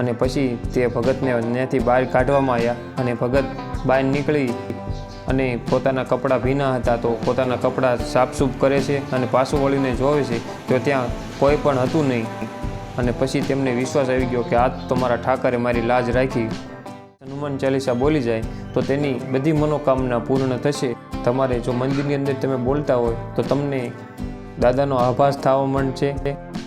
અને પછી તે ભગતને ત્યાંથી બહાર કાઢવામાં આવ્યા અને ભગત બહાર નીકળી અને પોતાના કપડાં ભીના હતા તો પોતાના કપડાં સાફસૂફ કરે છે અને પાછું વળીને જોવે છે તો ત્યાં કોઈ પણ હતું નહીં. અને પછી તેમને વિશ્વાસ આવી ગયો કે આ તો મારા ઠાકરે મારી લાજ રાખી. હનુમાન ચાલીસા બોલી જાય તો તેની બધી મનોકામના પૂર્ણ થશે. તમારે જો મંદિરની અંદર તમે બોલતા હોય તો તમને દાદાનો આભાસ થવા માંડશે.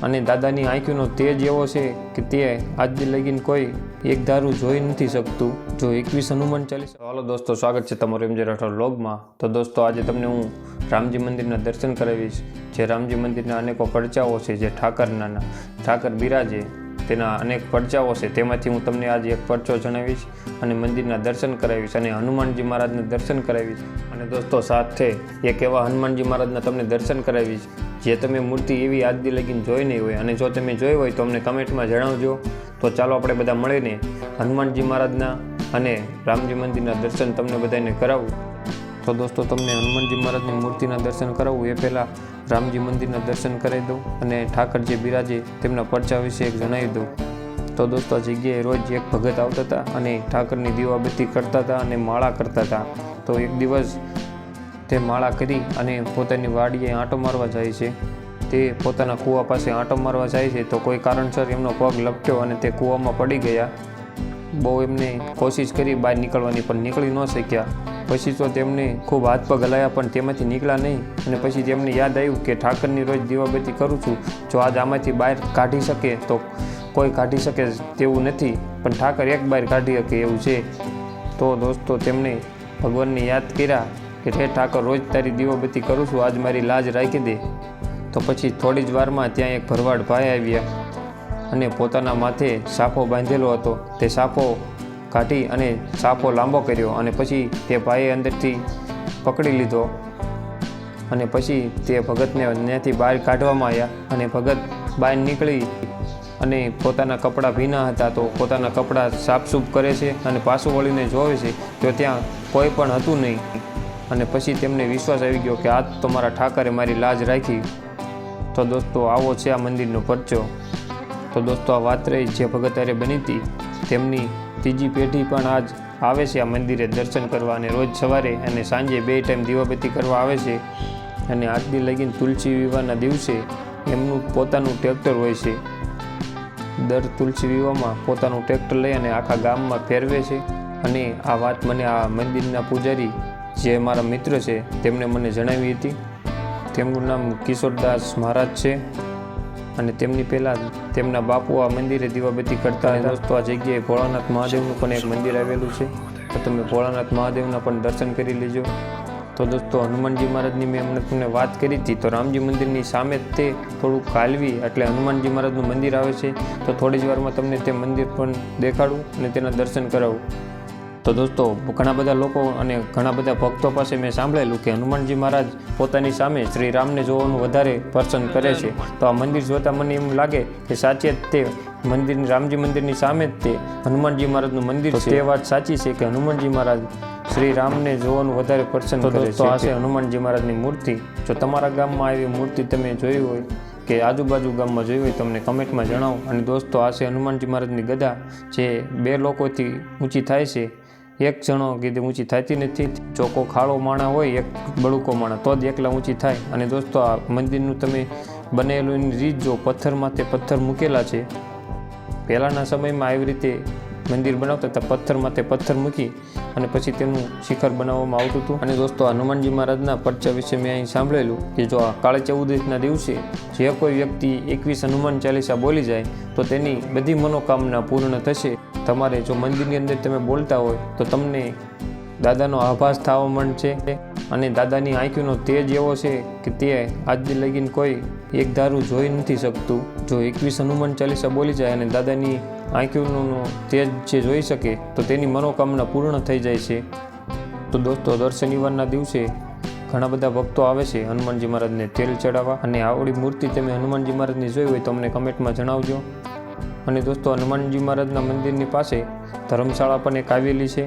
અને દાદાની આંખીનો તેજ એવો છે કે તે આજથી લગીન કોઈ એક ધારું જોઈ નથી શકતું. જો એકવીસ હનુમાન ચાલીસ હાલો દોસ્તો, સ્વાગત છે તમારું એમજે રાઠોડ વ્લોગમાં. તો દોસ્તો, આજે તમને હું રામજી મંદિરના દર્શન કરાવીશ. જે રામજી મંદિરના અનેકો પડચાઓ છે, જે ઠાકરનાના ઠાકર બિરાજે, તેના અનેક પડચાઓ છે, તેમાંથી હું તમને આજે એક પડચો જણાવીશ અને મંદિરના દર્શન કરાવીશ અને હનુમાનજી મહારાજના દર્શન કરાવીશ. અને દોસ્તો, સાથે એક એવા હનુમાનજી મહારાજના તમને દર્શન કરાવીશ. જે તમે મૂર્તિ એવી આજદી લગીને જોઈ નહીં હોય અને જો તમે જોઈ હોય તો અમને કમેન્ટમાં જણાવજો. તો ચાલો આપણે બધા મળીને હનુમાનજી મહારાજના અને રામજી મંદિરના દર્શન તમને બધાને કરાવું. તો દોસ્તો, તમને હનુમાનજી મહારાજની મૂર્તિના દર્શન કરાવવું એ પહેલાં રામજી મંદિરના દર્શન કરાવી દઉં અને ઠાકરજી બિરાજે તેમના પરચા વિશે એક જણાવી દઉં. તો દોસ્તો જગ્યાએ રોજ એક ભગત આવતા હતા અને ઠાકરની દીવાબત્તી કરતા હતા અને માળા કરતા હતા. તો એક દિવસ તે માળા કરી અને પોતાની વાડીએ આંટો મારવા જાય છે. તે પોતાના કૂવા પાસે આંટો મારવા જાય છે તો કોઈ કારણસર એમનો પગ લપટ્યો અને તે કૂવામાં પડી ગયા. બહુ એમને કોશિશ કરી બહાર નીકળવાની પણ નીકળી ન શક્યા. પછી તો તેમને ખૂબ હાથ પગ હલાયા પણ તેમાંથી નીકળ્યા નહીં અને પછી તેમને યાદ આવ્યું કે ઠાકરની રોજ દીવાબત્તી કરું છું. જો આજ આમાંથી બહાર કાઢી શકે તો કોઈ કાઢી શકે તેવું નથી, પણ ઠાકર એક બહાર કાઢી શકે એવું છે. તો દોસ્તો તેમણે ભગવાનને યાદ કર્યા કે ઠેર ઠાકર, રોજ તારી દીવાબત્તી કરું છું, આજ મારી લાજ રાખી દે. તો પછી થોડી જ વારમાં ત્યાં એક ભરવાડ ભાઈ આવ્યા અને પોતાના માથે સાફો બાંધેલો હતો. તે સાફો કાઢી અને સાફો લાંબો કર્યો અને પછી તે ભાઈએ અંદરથી પકડી લીધો અને પછી તે ભગતને ત્યાંથી બહાર કાઢવામાં આવ્યા અને ભગત બહાર નીકળી અને પોતાના કપડાં ભીના હતા તો પોતાના કપડાં સાફસૂફ કરે છે અને પાછું વળીને જોવે છે. તો ત્યાં કોઈ પણ હતું નહીં. અને પછી તેમને વિશ્વાસ આવી ગયો કે આ તો મારા ઠાકરે મારી લાજ રાખી. તો દોસ્તો, આવો છે આ મંદિરનો પરચો. તો દોસ્તો, આ વાત રહી જે ભગતારે બની હતી. તેમની ત્રીજી પેઢી પણ આજ આવે છે આ મંદિરે દર્શન કરવા અને રોજ સવારે અને સાંજે બે ટાઈમ દીવાબત્તી કરવા આવે છે. અને આજથી લગીને તુલસી વિવાહના દિવસે એમનું પોતાનું ટ્રેક્ટર હોય છે. દર તુલસી વિવાહમાં પોતાનું ટ્રેક્ટર લઈ અને આખા ગામમાં ફેરવે છે. અને આ વાત મને આ મંદિરના પૂજારી જે મારા મિત્ર છે, તેમણે મને જણાવી હતી. તેમનું નામ કિશોરદાસ મહારાજ છે અને તેમની પહેલાં તેમના બાપુ આ મંદિરે દીવાબત્તી કરતા દોસ્તો આ જગ્યાએ ભોળાનાથ મહાદેવનું પણ એક મંદિર આવેલું છે. તો તમે ભોળાનાથ મહાદેવના પણ દર્શન કરી લેજો. તો દોસ્તો, હનુમાનજી મહારાજની મેં અમને તમને વાત કરી હતી. તો રામજી મંદિરની સામે તે થોડુંક કાલવી એટલે હનુમાનજી મહારાજનું મંદિર આવે છે. તો થોડી જ વારમાં તમને તે મંદિર પણ દેખાડું અને તેના દર્શન કરાવું. તો દોસ્તો ઘણા બધા લોકો અને ઘણા બધા ભક્તો પાસે મેં સાંભળેલું કે હનુમાનજી મહારાજ પોતાની સામે શ્રી રામને જોવાનું વધારે પસંદ કરે છે. તો આ મંદિર જોતાં મને એમ લાગે કે સાચે જ તે મંદિરની રામજી મંદિરની સામે જ તે હનુમાનજી મહારાજનું મંદિર છે. એ વાત સાચી છે કે હનુમાનજી મહારાજ શ્રી રામને જોવાનું વધારે પસંદ કરે છે આ છે હનુમાનજી મહારાજની મૂર્તિ. જો તમારા ગામમાં આવી મૂર્તિ તમે જોઈ હોય કે આજુબાજુ ગામમાં જોઈ હોય તમને કમેન્ટમાં જણાવો. અને દોસ્તો આ છે હનુમાનજી મહારાજની ગદા જે બે લોકોથી ઊંચી થાય છે. એક જણો કીધે, ઊંચી થતી નથી. જો ખાળો માણા હોય, એક બળુકો માણા, તો જ એકલા ઊંચી થાય. અને દોસ્તો, આ મંદિરનું તમે બનેલું રીત જો પથ્થરમાં તે પથ્થર મૂકેલા છે. પહેલાંના સમયમાં આવી રીતે મંદિર બનાવતા હતા, પથ્થરમાં તે પથ્થર મૂકી અને પછી તેનું શિખર બનાવવામાં આવતું હતું. અને દોસ્તો હનુમાનજી મહારાજના પરચા વિશે મેં અહીં સાંભળેલું કે જો આ કાળી ચૌદશના દિવસે જે કોઈ વ્યક્તિ એકવીસ હનુમાન ચાલીસા બોલી જાય, તો તેની બધી મનોકામના પૂર્ણ થશે. તમારે જો મંદિરની અંદર તમે બોલતા હોય તો તમને દાદાનો આભાસ થવા માંડશે અને દાદાની આંખીનો તેજ એવો છે કે તે આજથી લગીને કોઈ એક ધારું જોઈ નથી શકતું. જો એકવીસ હનુમાન ચાલીસા બોલી જાય અને દાદાની આંખીઓનો તેજ જે જોઈ શકે તો તેની મનોકામના પૂર્ણ થઈ જાય છે. તો દોસ્તો, દર શનિવારના દિવસે ઘણા બધા ભક્તો આવે છે હનુમાનજી મહારાજને તેલ ચડાવવા. અને આવડી મૂર્તિ તમે હનુમાનજી મહારાજની જોઈ હોય તો અમને કમેન્ટમાં જણાવજો. અને દોસ્તો હનુમાનજી મહારાજના મંદિરની પાસે ધર્મશાળા પણ એક આવેલી છે.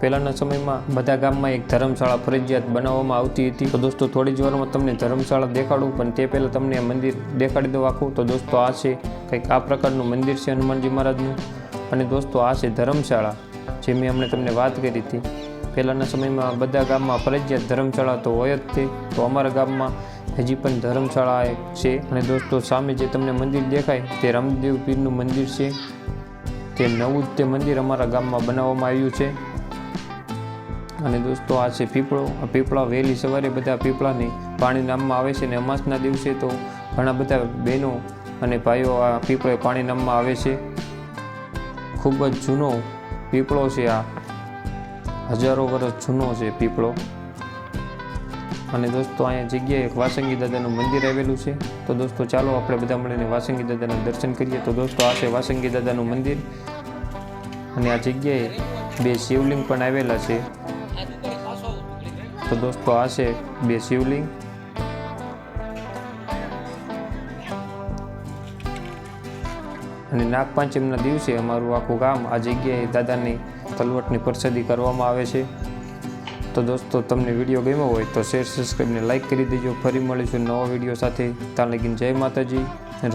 પહેલાંના સમયમાં બધા ગામમાં એક ધર્મશાળા ફરજિયાત બનાવવામાં આવતી હતી. તો દોસ્તો થોડી જ વારમાં તમને ધર્મશાળા દેખાડું, પણ તે પહેલાં તમને મંદિર દેખાડી દઉં આખું. તો દોસ્તો આ છે કંઈક આ પ્રકારનું મંદિર છે હનુમાનજી મહારાજનું. અને દોસ્તો આ છે ધર્મશાળા, જે મેં હમણાં તમને વાત કરી હતી. પહેલાંના સમયમાં બધા ગામમાં ફરજિયાત ધર્મશાળા તો હોય જ તે. તો અમારા ગામમાં હજી પણ ધર્મશાળા છે. અને દોસ્તો, સામે જે તમને મંદિર દેખાય, તે રામદેવ પીરનું મંદિર છે. તે નવું જ તે મંદિર અમારા ગામમાં બનાવવામાં આવ્યું છે. અને દોસ્તો, આ છે પીપળો. આ પીપળા વહેલી સવારે બધા પીપળાને પાણી નામમાં આવે છે અને અમાસના દિવસે તો ઘણા બધા બહેનો અને ભાઈઓ આ પીપળે પાણી નામમાં આવે છે. ખૂબ જ જૂનો પીપળો છે આ. હજારો વર્ષ જૂનો છે પીપળો. અને દોસ્તો, અહીંયા જગ્યાએ એક વાસંગી દાદાનું મંદિર આવેલું છે. તો દોસ્તો, ચાલો આપણે બધા મળીને વાસંગી દાદાના દર્શન કરીએ. તો દોસ્તો, આ છે વાસંગી દાદાનું મંદિર. અને આ જગ્યાએ બે શિવલિંગ પણ આવેલા છે. તો દોસ્તો, આ છે બે શિવલિંગ. અને નાગપાંચમના દિવસે અમારું આખું ગામ આ જગ્યાએ દાદાની તલવટની પ્રસાદી કરવામાં આવે છે. તો દોસ્તો, તમને વીડિયો ગમ્યો હોય તો શેર સબસ્ક્રાઈબને લાઇક કરી દેજો. ફરી મળીશું નવા વીડિયો સાથે. ત્યાં લગીને જય માતાજી.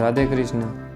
રાધે કૃષ્ણ.